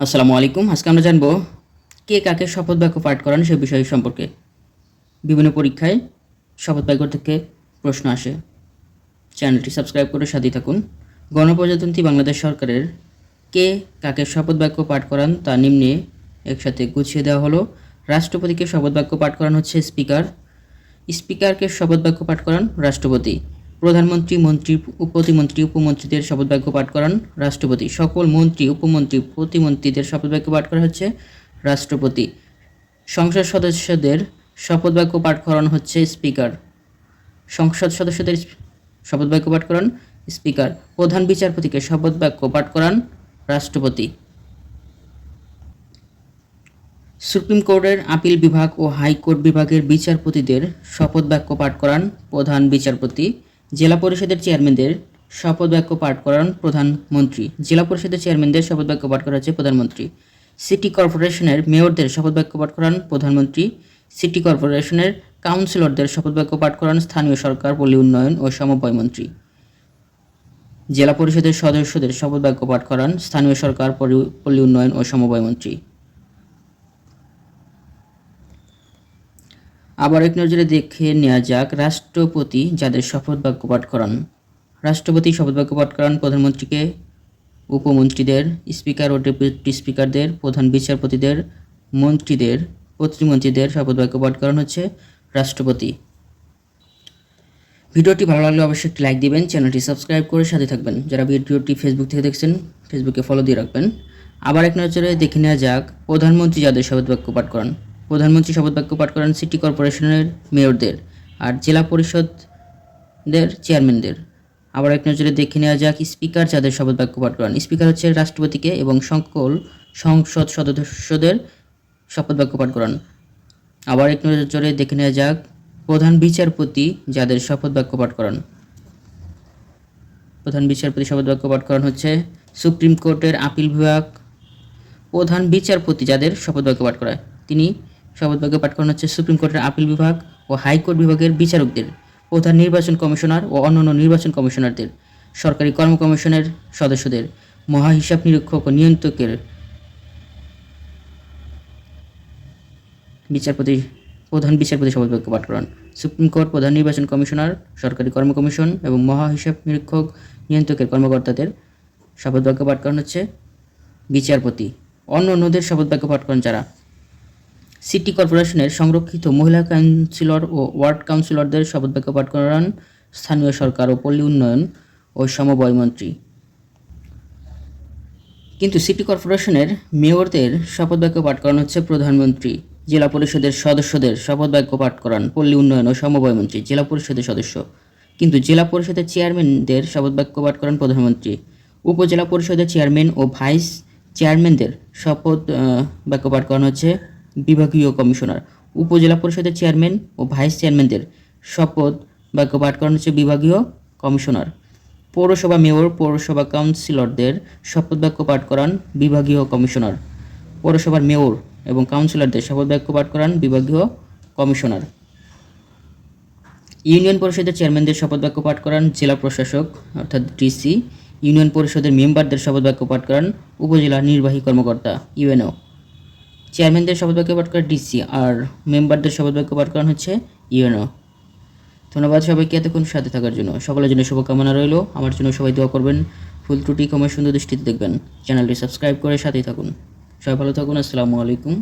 আসসালামু আলাইকুম। আজকে আমরা জানব কে কাকে শপথ বাক্য পাঠ করান সে বিষয় সম্পর্কে। বিভিন্ন পরীক্ষায় শপথ বাক্য থেকে প্রশ্ন আসে। চ্যানেলটি সাবস্ক্রাইব করে সাথে থাকুন। গণপ্রজাতন্ত্রী বাংলাদেশ সরকারের কে কাকে শপথ বাক্য পাঠ করান তা নিম্নে একসাথে গুছিয়ে দেওয়া হলো। রাষ্ট্রপতিকে শপথ বাক্য পাঠ করান হচ্ছে স্পিকার। স্পিকারকে শপথ বাক্য পাঠ করান রাষ্ট্রপতি। প্রধানমন্ত্রী, মন্ত্রী প্রতিমন্ত্রী উপমন্ত্রীদের শপথ বাক্য পাঠ করান রাষ্ট্রপতি। সকল মন্ত্রী, উপমন্ত্রী, প্রতিমন্ত্রীদের শপথ বাক্য পাঠ করা হচ্ছে রাষ্ট্রপতি। সংসদ সদস্যদের শপথ বাক্য পাঠ করানো হচ্ছে স্পিকার। সংসদ সদস্যদের শপথ বাক্য পাঠ করান স্পিকার। প্রধান বিচারপতিকে শপথ বাক্য পাঠ করান রাষ্ট্রপতি। সুপ্রিম কোর্টের আপিল বিভাগ ও হাইকোর্ট বিভাগের বিচারপতিদের শপথ বাক্য পাঠ করান প্রধান বিচারপতি। জেলা পরিষদের চেয়ারম্যানদের শপথ বাক্য পাঠ করান প্রধানমন্ত্রী। জেলা পরিষদের চেয়ারম্যানদের শপথ বাক্য পাঠ করা হচ্ছে প্রধানমন্ত্রী। সিটি কর্পোরেশনের মেয়রদের শপথ বাক্য পাঠ করান প্রধানমন্ত্রী। সিটি কর্পোরেশনের কাউন্সিলরদের শপথ বাক্য পাঠ করান স্থানীয় সরকার, পল্লী উন্নয়ন ও সমবায় মন্ত্রী। জেলা পরিষদের সদস্যদের শপথ বাক্য পাঠ করান স্থানীয় সরকার পল্লী উন্নয়ন ও সমবায় মন্ত্রী। আবার এক নজরে দেখে নেওয়া যাক রাষ্ট্রপতি যাদের শপথ বাক্য পাঠ করান। রাষ্ট্রপতি শপথ বাক্য পাঠ করান প্রধানমন্ত্রীকে, উপমন্ত্রীদের, স্পিকার ও ডেপুটি স্পিকারদের, প্রধান বিচারপতিদের, মন্ত্রীদের প্রতিমন্ত্রীদের শপথ বাক্য পাঠ করান হচ্ছে রাষ্ট্রপতি। ভিডিওটি ভালো লাগলে অবশ্যই একটি লাইক দিবেন, চ্যানেলটি সাবস্ক্রাইব করে সাথে থাকবেন। যারা ভিডিওটি ফেসবুক থেকে দেখছেন ফেসবুকে ফলো দিয়ে রাখবেন। আবার এক নজরে দেখে নেওয়া যাক প্রধানমন্ত্রী যাদের শপথ বাক্য পাঠ করান। প্রধানমন্ত্রী শপথ বাক্য পাঠ করান সিটি কর্পোরেশনের মেয়রদের আর জেলা পরিষদদের চেয়ারম্যানদের। আবার এক নজরে দেখে নেওয়া যাক, স্পিকার যাদের শপথ বাক্য পাঠ করান। স্পিকার হচ্ছে রাষ্ট্রপতিকে এবং সকল, সংসদ সদস্যদের শপথ বাক্য পাঠ করান। আবার এক নজরে দেখে নেওয়া যাক, প্রধান বিচারপতি যাদের শপথ বাক্য পাঠ করান। প্রধান বিচারপতি শপথ বাক্য পাঠ করান হচ্ছে সুপ্রিম কোর্টের আপিল বিভাগ প্রধান বিচারপতি যাদের শপথ বাক্য পাঠ করায়। তিনি শপথ বাক্য পাঠ করান হচ্ছে সুপ্রিম কোর্টের আপিল বিভাগ ও হাইকোর্ট বিভাগের বিচারকদের, প্রধান নির্বাচন কমিশনার ও অন্যান্য নির্বাচন কমিশনারদের, সরকারি কর্ম কমিশনের সদস্যদের মহা হিসাব নিরীক্ষক ও নিয়ন্ত্রকের বিচারপতি, প্রধান বিচারপতি শপথ বাক্য পাঠ করান সুপ্রিম কোর্ট প্রধান নির্বাচন কমিশনার, সরকারি কর্ম কমিশন এবং মহা হিসাব নিরীক্ষক, নিয়ন্ত্রকের কর্মকর্তাদের শপথ বাক্য পাঠ করান হচ্ছে বিচারপতি। অন্য অন্যদের শপথ বাক্য পাঠ করেন যারা সিটি কর্পোরেশনের সংরক্ষিত মহিলা কাউন্সিলর ও ওয়ার্ড কাউন্সিলরদের শপথ বাক্য পাঠ করান স্থানীয় সরকার ও পল্লী উন্নয়ন ও সমবায় মন্ত্রী। কিন্তু সিটি কর্পোরেশনের মেয়রদের শপথ বাক্য পাঠ করানো হচ্ছে প্রধানমন্ত্রী। জেলা পরিষদের সদস্যদের শপথ বাক্য পাঠ করান পল্লী উন্নয়ন ও সমবায় মন্ত্রী, জেলা পরিষদের সদস্য। কিন্তু জেলা পরিষদের চেয়ারম্যানদের শপথ বাক্য পাঠ করান প্রধানমন্ত্রী। উপজেলা পরিষদের চেয়ারম্যান ও ভাইস চেয়ারম্যানদের শপথ বাক্য পাঠ করানো হচ্ছে বিভাগীয় কমিশনার। উপজেলা পরিষদের চেয়ারম্যান ও ভাইস চেয়ারম্যানদের শপথ বাক্য পাঠ করানো হচ্ছে বিভাগীয় কমিশনার। পৌরসভা মেয়র, পৌরসভা কাউন্সিলরদের শপথ বাক্য পাঠ করান বিভাগীয় কমিশনার। পৌরসভার মেয়র এবং কাউন্সিলরদের শপথ বাক্য পাঠ করান বিভাগীয় কমিশনার। ইউনিয়ন পরিষদের চেয়ারম্যানদের শপথ বাক্য পাঠ করান জেলা প্রশাসক, অর্থাৎ ডিসি। ইউনিয়ন পরিষদের মেম্বারদের শপথ বাক্য পাঠ করান উপজেলা নির্বাহী কর্মকর্তা, ইউএনও। চেয়ারম্যানদের শপথ বাক্য পাঠ করেন ডিসি আর মেম্বারদের শপথ বাক্য পাঠ করান হচ্ছে ইউনো ধন্যবাদ সবাইকে এতক্ষণ সাথে থাকার জন্য। সকলের জন্য শুভকামনা রইল। আমার জন্য সবাই দোয়া করবেন। ফুল ত্রুটি কমে সুন্দর দৃষ্টিতে দেখবেন। চ্যানেলটি সাবস্ক্রাইব করে সাথেই থাকুন। সবাই ভালো থাকুন। আসসালামু আলাইকুম।